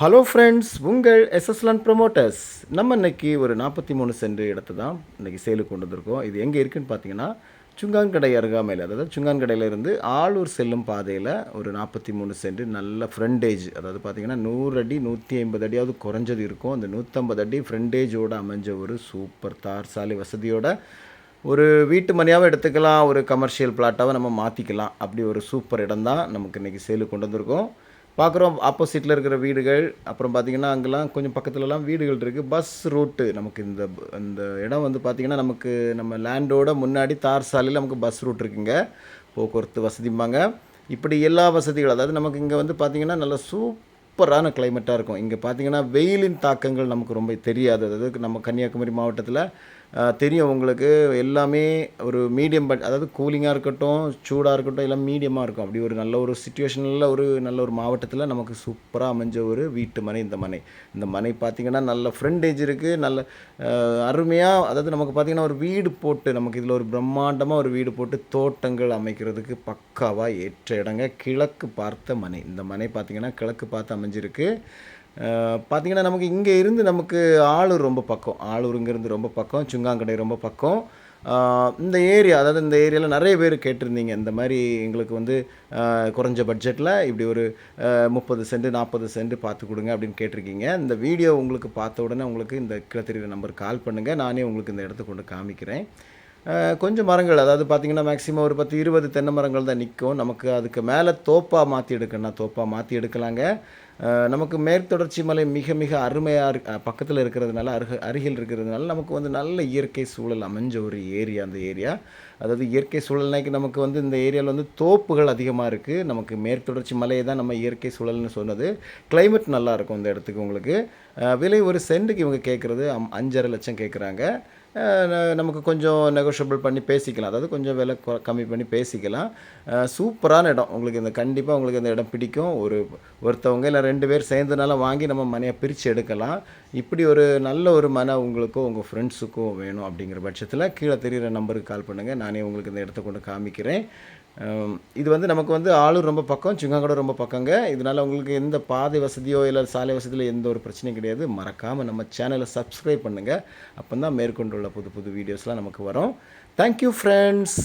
Hello friends உங்கள் எஸ்எஸ்லான் promoters நம்ம இன்னைக்கு ஒரு நாற்பத்தி மூணு சென்ட் இடத்த தான் இன்றைக்கி சேலுக்கு கொண்டு வந்திருக்கோம். இது எங்கே இருக்குன்னு பார்த்தீங்கன்னா சுங்கான்கடை அருகாமையில் அதாவது சுங்கான்கடையில இருந்து ஆளூர் செல்லும் பாதையில் ஒரு நாற்பத்தி மூணு சென்ட் நல்ல ஃப்ரண்டேஜ் அதாவது பார்த்தீங்கன்னா நூறு அடி நூற்றி ஐம்பது அடியாவது குறைஞ்சது இருக்கும். அந்த நூற்றம்பது அடி ஃப்ரண்டேஜோடு அமைஞ்ச ஒரு சூப்பர் தார் சாலை வசதியோட ஒரு வீட்டு மனையாகவும் எடுத்துக்கலாம். ஒரு கமர்ஷியல் பிளாட்டாகவும் நம்ம மாற்றிக்கலாம் அப்படி ஒரு சூப்பர் இடம் தான் நமக்கு இன்றைக்கி சேலுக்கு கொண்டு வந்திருக்கோம். பார்க்குறோம் ஆப்போசிட்டில் இருக்கிற வீடுகள் அப்புறம் பார்த்திங்கன்னா அங்கெல்லாம் கொஞ்சம் பக்கத்துலலாம் வீடுகள் இருக்குது பஸ் ரூட்டு நமக்கு இந்த இந்த இடம் வந்து பார்த்திங்கன்னா நமக்கு நம்ம லேண்டோட முன்னாடி தார் சாலையில் நமக்கு பஸ் ரூட் இருக்குங்க. போக்குவரத்து வசதிம்பாங்க. இப்படி எல்லா வசதிகளும் அதாவது நமக்கு இங்கே வந்து பார்த்திங்கன்னா நல்ல சூப்பரான கிளைமேட்டாக இருக்கும். இங்கே பார்த்திங்கன்னா வெயிலின் தாக்கங்கள் நமக்கு ரொம்ப தெரியாது. அதாவது நம்ம கன்னியாகுமரி மாவட்டத்தில் தெரியும் உங்களுக்கு. எல்லாமே ஒரு மீடியம் பட் அதாவது கூலிங்காக இருக்கட்டும் சூடாக இருக்கட்டும் எல்லாம் மீடியமாக இருக்கும். அப்படி ஒரு நல்ல ஒரு சுச்சுவேஷனில் ஒரு நல்ல ஒரு மாவட்டத்தில் நமக்கு சூப்பராக அமைஞ்ச ஒரு வீட்டு மனை இந்த மனை. இந்த மனை பார்த்திங்கன்னா நல்ல ஃப்ரெண்டேஜ் இருக்குது நல்ல அருமையாக அதாவது நமக்கு பார்த்திங்கன்னா ஒரு வீடு போட்டு நமக்கு இதில் ஒரு பிரம்மாண்டமாக ஒரு வீடு போட்டு தோட்டங்கள் அமைக்கிறதுக்கு பக்காவாக ஏற்ற இடங்க கிழக்கு பார்த்த மனை. இந்த மனை பார்த்திங்கன்னா கிழக்கு பார்த்து அமைஞ்சிருக்கு. பார்த்திங்கன்னா நமக்கு இங்கே இருந்து நமக்கு ஆளூர் ரொம்ப பக்கம். ஆலூர் இங்கேருந்து ரொம்ப பக்கம் சுங்காங்கடை ரொம்ப பக்கம். இந்த ஏரியா அதாவது இந்த ஏரியாவில் நிறைய பேர் கேட்டிருந்தீங்க. இந்த மாதிரி எங்களுக்கு வந்து குறைஞ்ச பட்ஜெட்டில் இப்படி ஒரு முப்பது சென்ட் நாற்பது சென்ட் பார்த்து கொடுங்க அப்படின்னு கேட்டிருக்கீங்க. இந்த வீடியோ உங்களுக்கு பார்த்த உடனே உங்களுக்கு இந்த கீழே தெரியுற நம்பர் கால் பண்ணுங்கள் நானே உங்களுக்கு இந்த இடத்த கொண்டு காமிக்கிறேன். கொஞ்சம் மரங்கள் அதாவது பார்த்தீங்கன்னா மேக்ஸிமம் ஒரு பத்து இருபது தென்னை மரங்கள் தான் நிற்கும் நமக்கு அதுக்கு மேலே தோப்பாக மாற்றி எடுக்கணும்னா தோப்பாக மாற்றி எடுக்கலாங்க. நமக்கு மேற்தொடர்ச்சி மலை மிக மிக அருமையாக இருக்கு பக்கத்தில் இருக்கிறதுனால அருக அருகில் இருக்கிறதுனால நமக்கு வந்து நல்ல இயற்கை சூழல் அமைஞ்ச ஒரு ஏரியா அந்த ஏரியா. அதாவது இயற்கை சூழல்னாக்கி நமக்கு வந்து இந்த ஏரியாவில் வந்து தோப்புகள் அதிகமாக இருக்குது நமக்கு மேற்தொடர்ச்சி மலையை தான் நம்ம இயற்கை சூழல்னு சொன்னது. கிளைமேட் நல்லாயிருக்கும் இந்த இடத்துக்கு உங்களுக்கு. விலை ஒரு சென்ட்டுக்கு இவங்க கேட்குறது அஞ்சரை லட்சம் கேட்குறாங்க நமக்கு கொஞ்சம் நெகோஷியபிள் பண்ணி பேசிக்கலாம். அதாவது கொஞ்சம் விலை கொ- கம்மி பண்ணி பேசிக்கலாம். சூப்பரான இடம். உங்களுக்கு இந்த கண்டிப்பாக உங்களுக்கு இந்த இடம் பிடிக்கும். ஒரு ஒருத்தவங்க இல்லை ரெண்டு பேர் சேர்ந்தனால வாங்கி நம்ம மனையை பிரித்து எடுக்கலாம். இப்படி ஒரு நல்ல ஒரு மனை உங்களுக்கோ உங்கள் ஃப்ரெண்ட்ஸுக்கோ வேணும் அப்படிங்கிற பட்சத்தில் கீழே தெரிகிற நம்பருக்கு கால் பண்ணுங்கள் நானே உங்களுக்கு இந்த இடத்த கொண்டு காமிக்கிறேன். இது வந்து நமக்கு வந்து ஆளூர் ரொம்ப பக்கம் சிங்காங்கோட ரொம்ப பக்கங்க. இதனால் உங்களுக்கு எந்த பாதை வசதியோ இல்லை சாலை வசதியில் எந்த ஒரு பிரச்சனையும் கிடையாது. மறக்காமல் நம்ம சேனலை சப்ஸ்கிரைப் பண்ணுங்கள் அப்போ தான் மேற்கொண்டுள்ள புது புது வீடியோஸ்லாம் நமக்கு வரும். Thank you friends